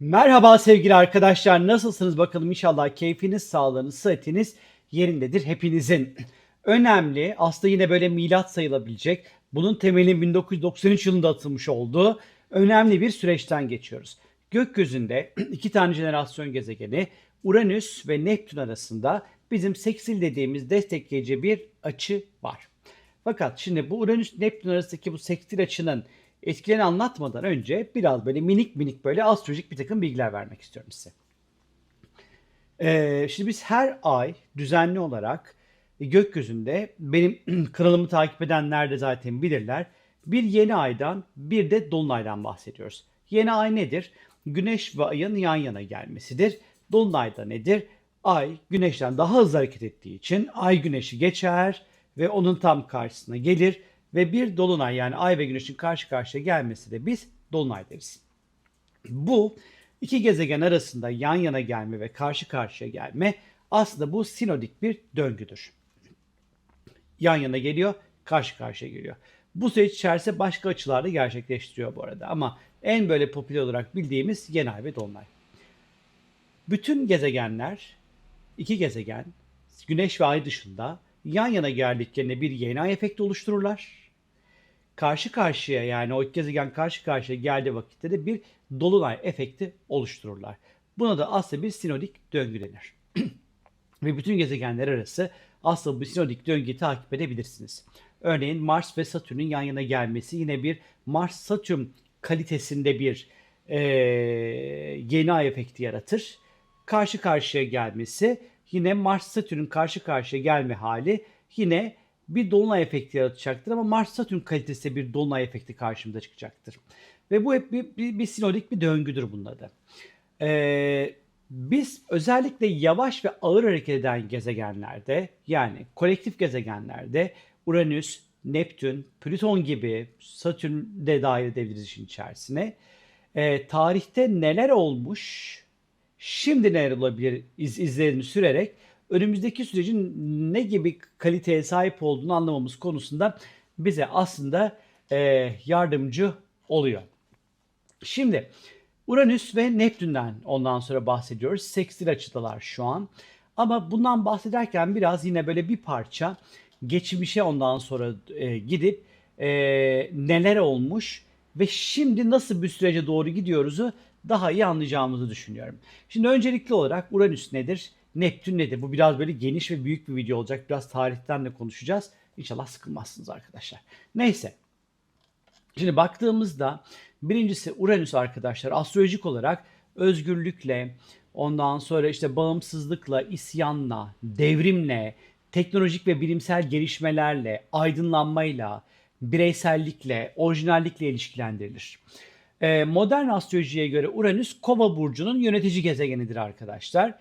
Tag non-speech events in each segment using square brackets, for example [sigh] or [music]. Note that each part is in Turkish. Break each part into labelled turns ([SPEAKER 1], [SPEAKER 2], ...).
[SPEAKER 1] Merhaba sevgili arkadaşlar. Nasılsınız bakalım inşallah keyfiniz, sağlığınız, sıhhatiniz yerindedir hepinizin. Önemli aslında yine böyle milat sayılabilecek. Bunun temelinin 1993 yılında atılmış olduğu önemli bir süreçten geçiyoruz. Gökyüzünde [clears throat] iki tane jenerasyon gezegeni Uranüs ve Neptün arasında bizim seksil dediğimiz destekleyici bir açı var. Fakat şimdi bu Uranüs Neptün arasındaki bu sekstil açının etkilerini anlatmadan önce biraz böyle minik minik böyle astrolojik bir takım bilgiler vermek istiyorum size. Ee, şimdi biz her ay düzenli olarak gökyüzünde benim [clears throat] kanalımı takip edenler de zaten bilirler. Bir yeni aydan bir de dolunaydan bahsediyoruz. Yeni ay nedir? Güneş ve ayın yan yana gelmesidir. Dolunay da nedir? Ay güneşten daha hızlı hareket ettiği için ay güneşi geçer ve onun tam karşısına gelir ve bir dolunay yani ay ve güneşin karşı karşıya gelmesi de biz dolunay deriz. Bu iki gezegen arasında yan yana gelme ve karşı karşıya gelme aslında bu sinodik bir döngüdür. Yan yana geliyor, karşı karşıya geliyor. Bu süreç içerisinde başka açılarda gerçekleştiriyor bu arada ama en böyle popüler olarak bildiğimiz yeni ay ve dolunay. Bütün gezegenler, iki gezegen, güneş ve ay dışında yan yana geldiklerinde bir yeni ay efekti oluştururlar. Karşı karşıya yani o gezegen karşı karşıya geldiği vakitte de bir dolunay efekti oluştururlar. Buna da aslında bir sinodik döngü denir. [clears throat] ve bütün gezegenler arası aslında bu sinodik döngüyü takip edebilirsiniz. Örneğin Mars ve Satürn'ün yan yana gelmesi yine bir Mars-Satürn kalitesinde bir e, yeni ay efekti yaratır. Karşı karşıya gelmesi yine Mars-Satürn'ün karşı karşıya gelme hali yine bir dolunay efekti yaratacaktır ama Mars-Satürn kalitesi bir dolunay efekti karşımıza çıkacaktır. Ve bu hep bir, bir, bir sinodik bir döngüdür bunun adı. Ee, biz özellikle yavaş ve ağır hareket eden gezegenlerde yani kolektif gezegenlerde Uranüs, Neptün, Plüton gibi Satürn de dahil edebiliriz işin içerisine. Ee, tarihte neler olmuş, şimdi neler olabilir iz, izlerini sürerek önümüzdeki sürecin ne gibi kaliteye sahip olduğunu anlamamız konusunda bize aslında e, yardımcı oluyor. Şimdi Uranüs ve Neptün'den ondan sonra bahsediyoruz. Sekstil açıdalar şu an. Ama bundan bahsederken biraz yine böyle bir parça geçmişe ondan sonra e, gidip e, neler olmuş ve şimdi nasıl bir sürece doğru gidiyoruzu daha iyi anlayacağımızı düşünüyorum. Şimdi öncelikli olarak Uranüs nedir? Neptün nedir? Bu biraz böyle geniş ve büyük bir video olacak. Biraz tarihten de konuşacağız. İnşallah sıkılmazsınız arkadaşlar. Neyse. Şimdi baktığımızda birincisi Uranüs arkadaşlar astrolojik olarak özgürlükle, ondan sonra işte bağımsızlıkla, isyanla, devrimle, teknolojik ve bilimsel gelişmelerle, aydınlanmayla, bireysellikle, orijinallikle ilişkilendirilir. Ee, modern astrolojiye göre Uranüs Kova burcunun yönetici gezegenidir arkadaşlar.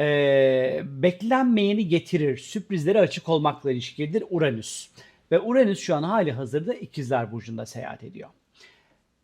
[SPEAKER 1] Ee, beklenmeyeni getirir, sürprizlere açık olmakla ilişkilidir Uranüs. Ve Uranüs şu an hali hazırda İkizler Burcu'nda seyahat ediyor.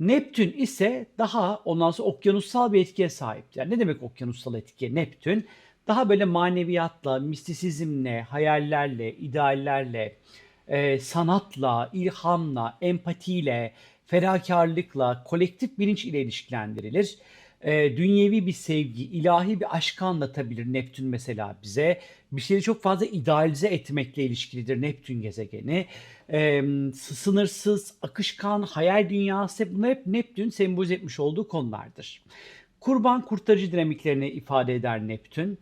[SPEAKER 1] Neptün ise daha ondan sonra okyanussal bir etkiye sahip. Yani ne demek okyanussal etki? Neptün daha böyle maneviyatla, mistisizmle, hayallerle, ideallerle, e, sanatla, ilhamla, empatiyle, fedakarlıkla, kolektif bilinç ile ilişkilendirilir. E, dünyevi bir sevgi, ilahi bir aşkı anlatabilir Neptün mesela bize. Bir şeyi çok fazla idealize etmekle ilişkilidir Neptün gezegeni. E, sınırsız, akışkan, hayal dünyası bunlar hep Neptün sembolize etmiş olduğu konulardır. Kurban kurtarıcı dinamiklerini ifade eder Neptün.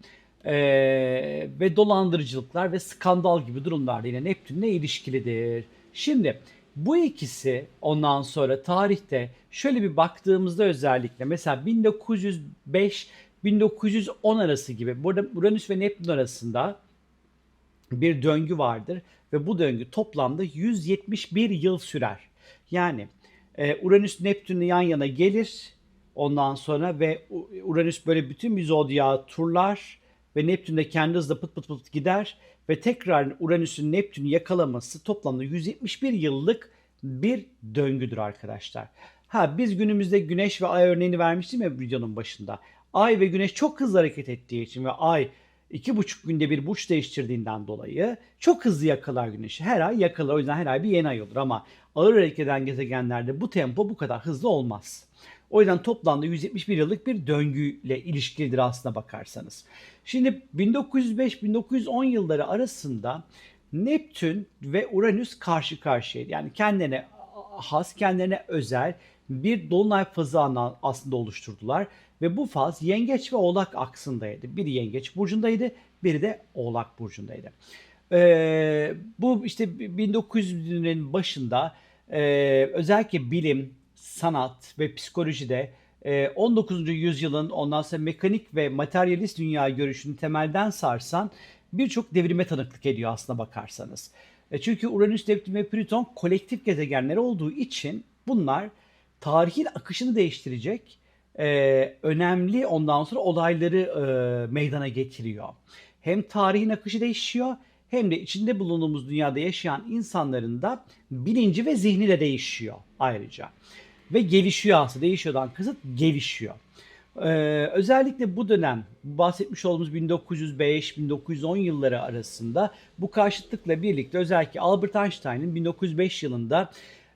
[SPEAKER 1] Ee, ve dolandırıcılıklar ve skandal gibi durumlarda yine Neptün'le ilişkilidir. Şimdi bu ikisi ondan sonra tarihte şöyle bir baktığımızda özellikle mesela 1905-1910 arası gibi burada Uranüs ve Neptün arasında bir döngü vardır ve bu döngü toplamda 171 yıl sürer. Yani e, Uranüs Neptün'le yan yana gelir ondan sonra ve Uranüs böyle bütün bir zodyağı turlar ve Neptün de kendi hızla pıt pıt pıt gider ve tekrar Uranüs'ün Neptün'ü yakalaması toplamda 171 yıllık bir döngüdür arkadaşlar. Ha biz günümüzde Güneş ve Ay örneğini vermiştim ya videonun başında. Ay ve Güneş çok hızlı hareket ettiği için ve Ay iki buçuk günde bir burç değiştirdiğinden dolayı çok hızlı yakalar Güneş'i. Her ay yakalar o yüzden her ay bir yeni ay olur ama ağır hareket eden gezegenlerde bu tempo bu kadar hızlı olmaz. O yüzden toplamda 171 yıllık bir döngüyle ilişkilidir aslına bakarsanız. Şimdi 1905-1910 yılları arasında Neptün ve Uranüs karşı karşıyaydı. Yani kendine has, kendilerine özel bir dolunay fazı aslında oluşturdular. Ve bu faz yengeç ve oğlak aksındaydı. Biri yengeç burcundaydı, biri de oğlak burcundaydı. Ee, bu işte 1900'lerin başında e, özellikle bilim, sanat ve psikolojide 19. yüzyılın ondan sonra mekanik ve materyalist dünya görüşünü temelden sarsan birçok devrime tanıklık ediyor aslına bakarsanız. E çünkü Uranüs, Neptün ve Plüton kolektif gezegenler olduğu için bunlar tarihin akışını değiştirecek e, önemli ondan sonra olayları e, meydana getiriyor. Hem tarihin akışı değişiyor hem de içinde bulunduğumuz dünyada yaşayan insanların da bilinci ve zihni de değişiyor ayrıca. Ve gelişiyor aslında. Değişiyordan kısıt gelişiyor. Ee, özellikle bu dönem bahsetmiş olduğumuz 1905-1910 yılları arasında bu karşıtlıkla birlikte özellikle Albert Einstein'ın 1905 yılında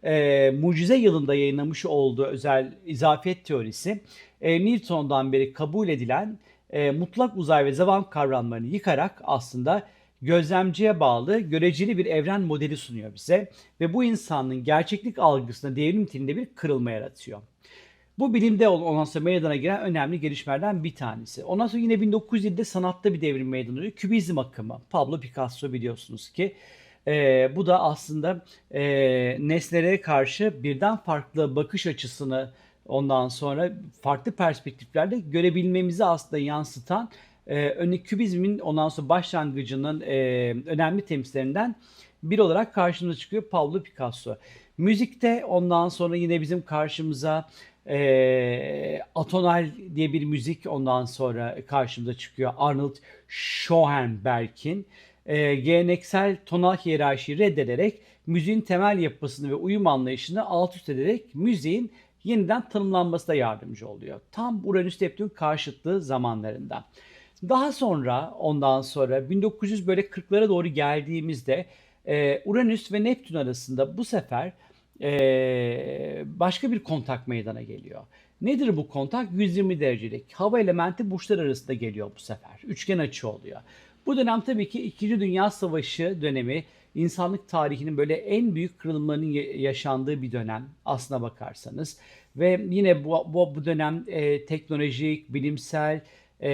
[SPEAKER 1] e, mucize yılında yayınlamış olduğu özel izafiyet teorisi e, Newton'dan beri kabul edilen e, mutlak uzay ve zaman kavramlarını yıkarak aslında gözlemciye bağlı göreceli bir evren modeli sunuyor bize ve bu insanın gerçeklik algısına devrim niteliğinde bir kırılma yaratıyor. Bu bilimde ondan sonra meydana gelen önemli gelişmelerden bir tanesi. Ondan sonra yine 1907'de sanatta bir devrim meydana geliyor. Kübizm akımı. Pablo Picasso biliyorsunuz ki. E, bu da aslında e, nesnelere karşı birden farklı bakış açısını ondan sonra farklı perspektiflerde görebilmemizi aslında yansıtan e, örneğin kübizmin ondan sonra başlangıcının e, önemli temsillerinden bir olarak karşımıza çıkıyor Pablo Picasso. Müzikte ondan sonra yine bizim karşımıza e, atonal diye bir müzik ondan sonra karşımıza çıkıyor. Arnold Schoenberg'in e, geleneksel tonal hiyerarşiyi reddederek müziğin temel yapısını ve uyum anlayışını alt üst ederek müziğin yeniden tanımlanmasına yardımcı oluyor. Tam Uranüs Neptün karşıtlığı zamanlarında. Daha sonra ondan sonra 1900 böyle 40'lara doğru geldiğimizde e, Uranüs ve Neptün arasında bu sefer e, başka bir kontak meydana geliyor. Nedir bu kontak? 120 derecelik. Hava elementi burçlar arasında geliyor bu sefer. Üçgen açı oluyor. Bu dönem tabii ki 2. Dünya Savaşı dönemi insanlık tarihinin böyle en büyük kırılmanın yaşandığı bir dönem aslına bakarsanız. Ve yine bu, bu, bu dönem e, teknolojik, bilimsel e,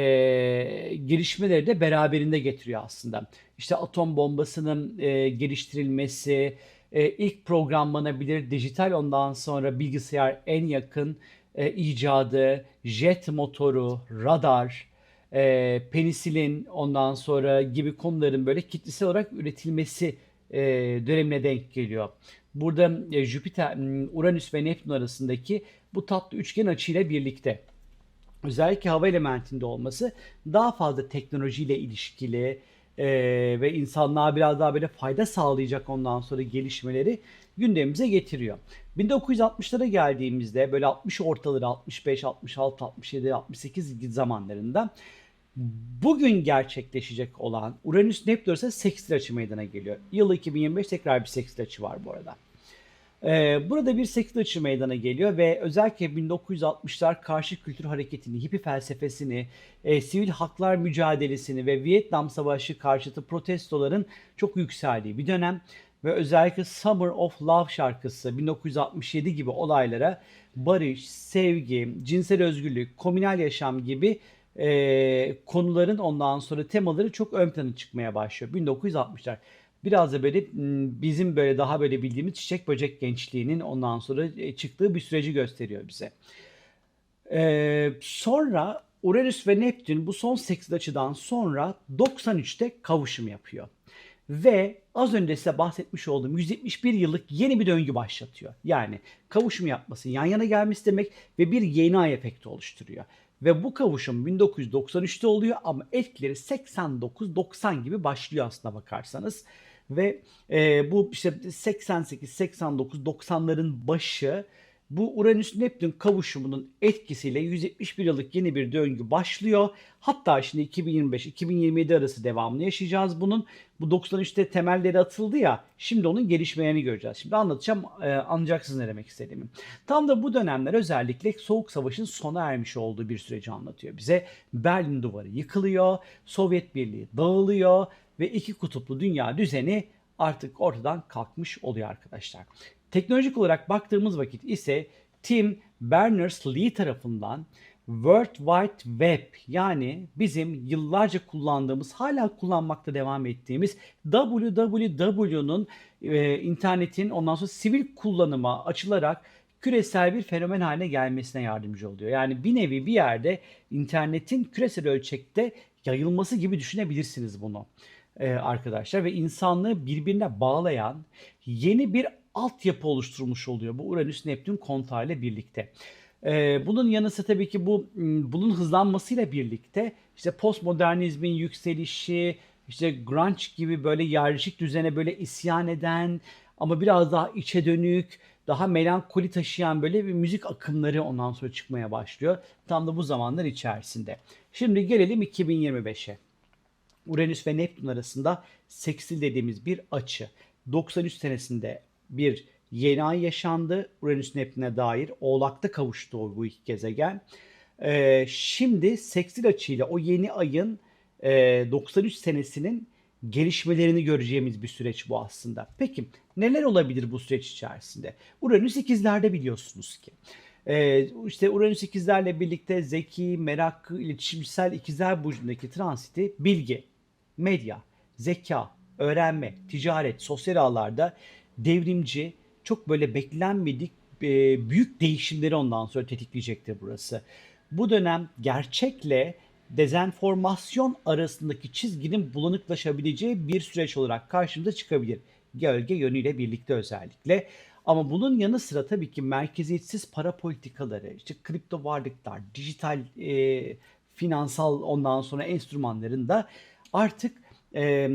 [SPEAKER 1] gelişmeleri de beraberinde getiriyor aslında. İşte atom bombasının e, geliştirilmesi, e, ilk programlanabilir dijital ondan sonra bilgisayar en yakın e, icadı, jet motoru, radar, e, penisilin ondan sonra gibi konuların böyle kitlesel olarak üretilmesi e, dönemine denk geliyor. Burada e, Jüpiter, Uranüs ve Neptün arasındaki bu tatlı üçgen açıyla birlikte özellikle hava elementinde olması daha fazla teknolojiyle ilişkili e, ve insanlığa biraz daha böyle fayda sağlayacak ondan sonra gelişmeleri gündemimize getiriyor. 1960'lara geldiğimizde böyle 60 ortaları 65, 66, 67, 68 zamanlarında bugün gerçekleşecek olan Uranüs Neptün ise sekstil açı meydana geliyor. Yıl 2025 tekrar bir sekstil açı var bu arada. Ee, burada bir sekstil açı meydana geliyor ve özellikle 1960'lar karşı kültür hareketini, hippi felsefesini, e, sivil haklar mücadelesini ve Vietnam Savaşı karşıtı protestoların çok yükseldiği bir dönem ve özellikle Summer of Love şarkısı 1967 gibi olaylara barış, sevgi, cinsel özgürlük, komünal yaşam gibi e, konuların ondan sonra temaları çok ön plana çıkmaya başlıyor. 1960'lar. Biraz da böyle bizim böyle daha böyle bildiğimiz çiçek böcek gençliğinin ondan sonra e, çıktığı bir süreci gösteriyor bize. Ee, sonra Uranüs ve Neptün bu son 8 açıdan sonra 93'te kavuşum yapıyor. Ve az önce size bahsetmiş olduğum 171 yıllık yeni bir döngü başlatıyor. Yani kavuşum yapması, yan yana gelmesi demek ve bir yeni ay efekti oluşturuyor. Ve bu kavuşum 1993'te oluyor ama etkileri 89-90 gibi başlıyor aslında bakarsanız. Ve e, bu işte 88, 89, 90'ların başı bu Uranüs-Neptün kavuşumunun etkisiyle 171 yıllık yeni bir döngü başlıyor. Hatta şimdi 2025-2027 arası devamını yaşayacağız bunun. Bu 93'te temelleri atıldı ya şimdi onun gelişmelerini göreceğiz. Şimdi anlatacağım e, anlayacaksınız ne demek istediğimi. Tam da bu dönemler özellikle Soğuk Savaş'ın sona ermiş olduğu bir süreci anlatıyor bize. Berlin Duvarı yıkılıyor, Sovyet Birliği dağılıyor ve iki kutuplu dünya düzeni artık ortadan kalkmış oluyor arkadaşlar. Teknolojik olarak baktığımız vakit ise Tim Berners-Lee tarafından World Wide Web yani bizim yıllarca kullandığımız, hala kullanmakta devam ettiğimiz www'nun e, internetin ondan sonra sivil kullanıma açılarak küresel bir fenomen haline gelmesine yardımcı oluyor. Yani bir nevi bir yerde internetin küresel ölçekte yayılması gibi düşünebilirsiniz bunu e, arkadaşlar ve insanlığı birbirine bağlayan yeni bir altyapı oluşturmuş oluyor bu Uranüs Neptün kontağı ile birlikte. Ee, bunun yanı sıra tabii ki bu bunun hızlanmasıyla birlikte işte postmodernizmin yükselişi, işte grunge gibi böyle yerleşik düzene böyle isyan eden ama biraz daha içe dönük, daha melankoli taşıyan böyle bir müzik akımları ondan sonra çıkmaya başlıyor. Tam da bu zamanlar içerisinde. Şimdi gelelim 2025'e. Uranüs ve Neptün arasında seksil dediğimiz bir açı. 93 senesinde bir yeni ay yaşandı. Uranüs Neptün'e dair Oğlak'ta kavuştu bu iki gezegen. Ee, şimdi seksil açıyla o yeni ayın e, 93 senesinin gelişmelerini göreceğimiz bir süreç bu aslında. Peki neler olabilir bu süreç içerisinde? Uranüs ikizlerde biliyorsunuz ki. Ee, işte Uranüs ikizlerle birlikte zeki, meraklı, iletişimsel ikizler burcundaki transiti bilgi, medya, zeka, öğrenme, ticaret, sosyal ağlarda devrimci, çok böyle beklenmedik e, büyük değişimleri ondan sonra tetikleyecektir burası. Bu dönem gerçekle dezenformasyon arasındaki çizginin bulanıklaşabileceği bir süreç olarak karşımıza çıkabilir. Gölge yönüyle birlikte özellikle. Ama bunun yanı sıra tabii ki merkeziyetsiz para politikaları, işte kripto varlıklar, dijital e, finansal ondan sonra enstrümanların da artık e,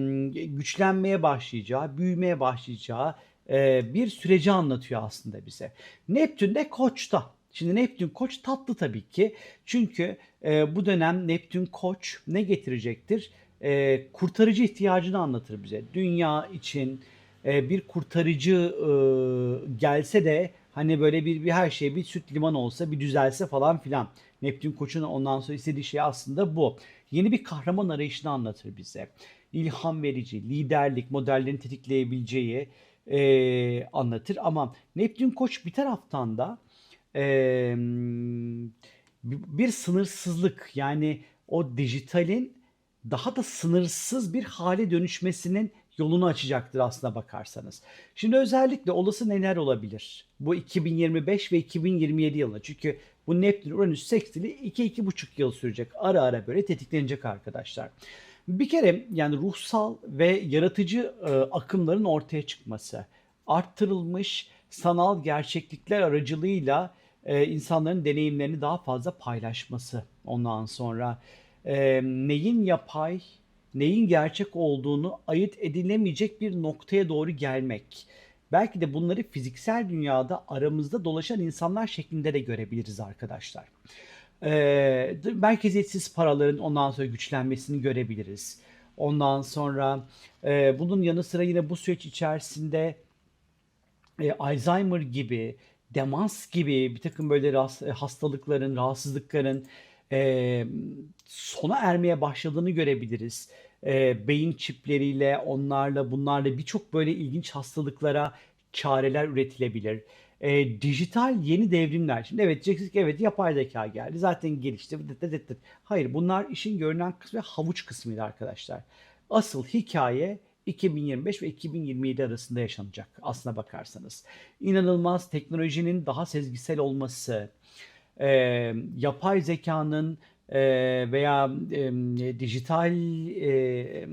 [SPEAKER 1] güçlenmeye başlayacağı, büyümeye başlayacağı e, bir süreci anlatıyor aslında bize. Neptün de Koç'ta. Şimdi Neptün Koç tatlı tabii ki. Çünkü e, bu dönem Neptün Koç ne getirecektir? E, kurtarıcı ihtiyacını anlatır bize. Dünya için e, bir kurtarıcı e, gelse de hani böyle bir, bir her şey bir süt liman olsa bir düzelse falan filan. Neptün Koç'un ondan sonra istediği şey aslında bu. Yeni bir kahraman arayışını anlatır bize. İlham verici, liderlik, modellerin tetikleyebileceği, e, anlatır. Ama Neptün Koç bir taraftan da e, bir sınırsızlık yani o dijitalin daha da sınırsız bir hale dönüşmesinin yolunu açacaktır aslına bakarsanız. Şimdi özellikle olası neler olabilir? Bu 2025 ve 2027 yılında. Çünkü bu Neptün Uranüs sekstili 2-2,5 yıl sürecek. Ara ara böyle tetiklenecek arkadaşlar. Bir kere yani ruhsal ve yaratıcı e, akımların ortaya çıkması, arttırılmış sanal gerçeklikler aracılığıyla e, insanların deneyimlerini daha fazla paylaşması. Ondan sonra e, neyin yapay, neyin gerçek olduğunu ayırt edilemeyecek bir noktaya doğru gelmek. Belki de bunları fiziksel dünyada aramızda dolaşan insanlar şeklinde de görebiliriz arkadaşlar. E, merkeziyetsiz paraların ondan sonra güçlenmesini görebiliriz. Ondan sonra e, bunun yanı sıra yine bu süreç içerisinde e, Alzheimer gibi, demans gibi bir takım böyle e, hastalıkların, rahatsızlıkların e, sona ermeye başladığını görebiliriz. E, beyin çipleriyle, onlarla, bunlarla birçok böyle ilginç hastalıklara çareler üretilebilir e, dijital yeni devrimler. Şimdi evet diyeceksiniz ki evet yapay zeka geldi. Zaten gelişti. Hayır bunlar işin görünen kısmı ve havuç kısmıydı arkadaşlar. Asıl hikaye 2025 ve 2027 arasında yaşanacak aslına bakarsanız. İnanılmaz teknolojinin daha sezgisel olması, e, yapay zekanın e, veya e, dijital e,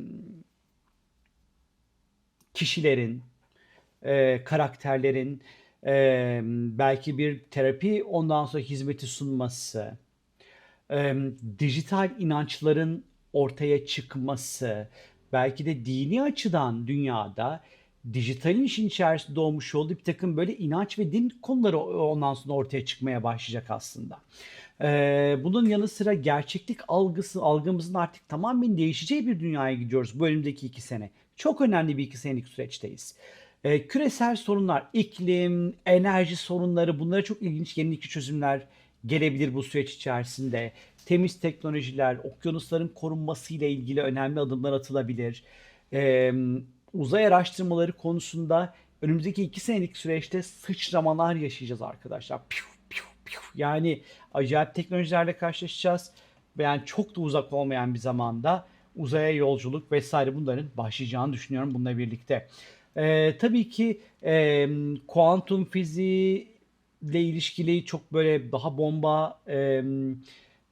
[SPEAKER 1] kişilerin, e, karakterlerin e, belki bir terapi ondan sonra hizmeti sunması, e, dijital inançların ortaya çıkması, belki de dini açıdan dünyada dijitalin işin içerisinde doğmuş olduğu bir takım böyle inanç ve din konuları ondan sonra ortaya çıkmaya başlayacak aslında. Ee, bunun yanı sıra gerçeklik algısı, algımızın artık tamamen değişeceği bir dünyaya gidiyoruz bu önümüzdeki iki sene. Çok önemli bir iki senelik süreçteyiz. Ee, küresel sorunlar, iklim, enerji sorunları bunlara çok ilginç yenilikçi çözümler gelebilir bu süreç içerisinde. Temiz teknolojiler, okyanusların korunması ile ilgili önemli adımlar atılabilir. Ee, uzay araştırmaları konusunda önümüzdeki iki senelik süreçte sıçramalar yaşayacağız arkadaşlar. Piu, piu, piu. Yani acayip teknolojilerle karşılaşacağız. Yani çok da uzak olmayan bir zamanda uzaya yolculuk vesaire bunların başlayacağını düşünüyorum bununla birlikte. Ee, tabii ki e, kuantum fiziği ile ilişkili çok böyle daha bomba e,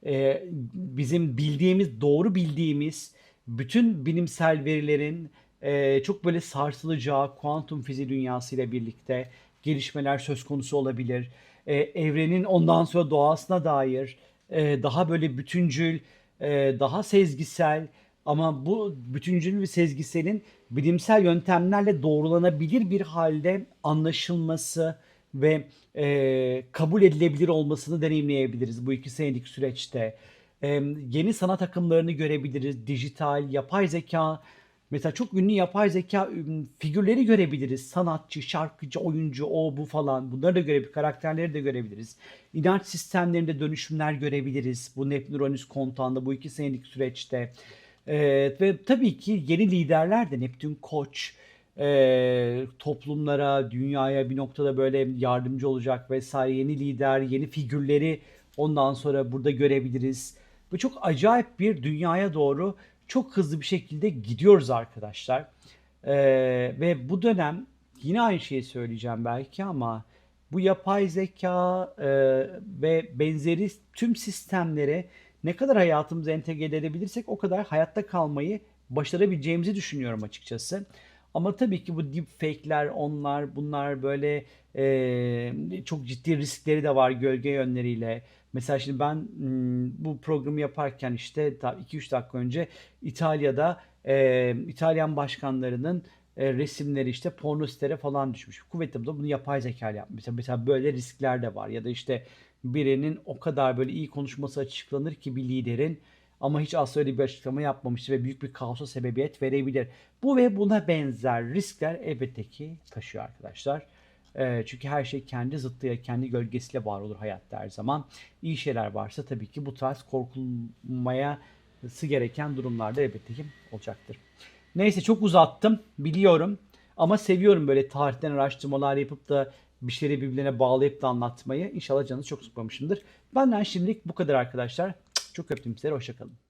[SPEAKER 1] e, bizim bildiğimiz, doğru bildiğimiz bütün bilimsel verilerin e, çok böyle sarsılacağı kuantum fiziği dünyasıyla birlikte gelişmeler söz konusu olabilir. E, evrenin ondan sonra doğasına dair e, daha böyle bütüncül, e, daha sezgisel ama bu bütüncül ve sezgiselin bilimsel yöntemlerle doğrulanabilir bir halde anlaşılması ve e, kabul edilebilir olmasını deneyimleyebiliriz bu iki senelik süreçte. E, yeni sanat akımlarını görebiliriz. Dijital, yapay zeka, mesela çok ünlü yapay zeka figürleri görebiliriz. Sanatçı, şarkıcı, oyuncu, o bu falan. Bunları da görebiliriz. Karakterleri de görebiliriz. İnanç sistemlerinde dönüşümler görebiliriz. Bu Neptün kontağında bu iki senelik süreçte. E, ve tabii ki yeni liderler de Neptün Koç, e, toplumlara, dünyaya bir noktada böyle yardımcı olacak vesaire yeni lider, yeni figürleri ondan sonra burada görebiliriz. Ve çok acayip bir dünyaya doğru çok hızlı bir şekilde gidiyoruz arkadaşlar. E, ve bu dönem yine aynı şeyi söyleyeceğim belki ama bu yapay zeka e, ve benzeri tüm sistemlere ne kadar hayatımıza entegre edebilirsek o kadar hayatta kalmayı başarabileceğimizi düşünüyorum açıkçası. Ama tabii ki bu deepfake'ler, onlar, bunlar böyle e, çok ciddi riskleri de var gölge yönleriyle. Mesela şimdi ben m, bu programı yaparken işte 2-3 dakika önce İtalya'da e, İtalyan başkanlarının e, resimleri işte porno sitelere falan düşmüş. Kuvvetli bunu yapay zeka yapmış. Mesela böyle riskler de var. Ya da işte birinin o kadar böyle iyi konuşması açıklanır ki bir liderin ama hiç asla öyle bir açıklama yapmamıştır ve büyük bir kaosa sebebiyet verebilir. Bu ve buna benzer riskler elbette ki taşıyor arkadaşlar. Ee, çünkü her şey kendi zıttıyla, kendi gölgesiyle var olur hayatta her zaman. İyi şeyler varsa tabii ki bu tarz korkulmayası gereken durumlarda elbette ki olacaktır. Neyse çok uzattım biliyorum. Ama seviyorum böyle tarihten araştırmalar yapıp da bir şeyleri birbirine bağlayıp da anlatmayı. İnşallah canınız çok sıkmamışımdır. Benden şimdilik bu kadar arkadaşlar. Çok öptüm sizleri. Hoşçakalın.